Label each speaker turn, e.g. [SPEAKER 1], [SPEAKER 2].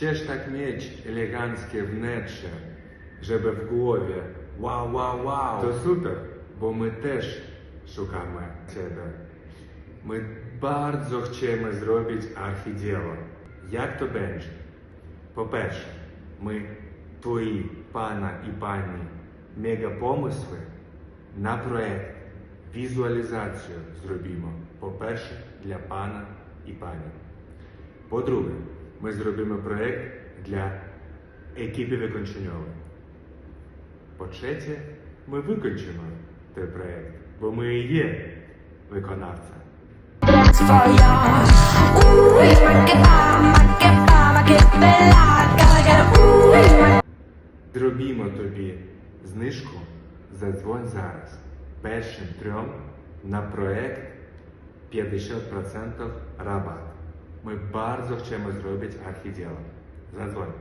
[SPEAKER 1] Ще ж так mieć eleganckie wnętrze, żeby w głowie wow, wow, wow. To super, bo my też szukamy Ciebie. Ми bardzo chcemy zrobić архіділо. Як то będzie? По-перше, ми твої пана і пані мегапомисли на проект, візуалізацію зробимо. По-перше, для пана і пані. По-друге, ми зробимо проект для екіпи виконченьової. По-третє, ми викончимо той проект, бо ми і є виконавця. Зробімо тобі знижку, задзвонь зараз. Першим трьом на проект 50% рабат. Ми bardzo chcemy zrobić архіділо. Задзвонь.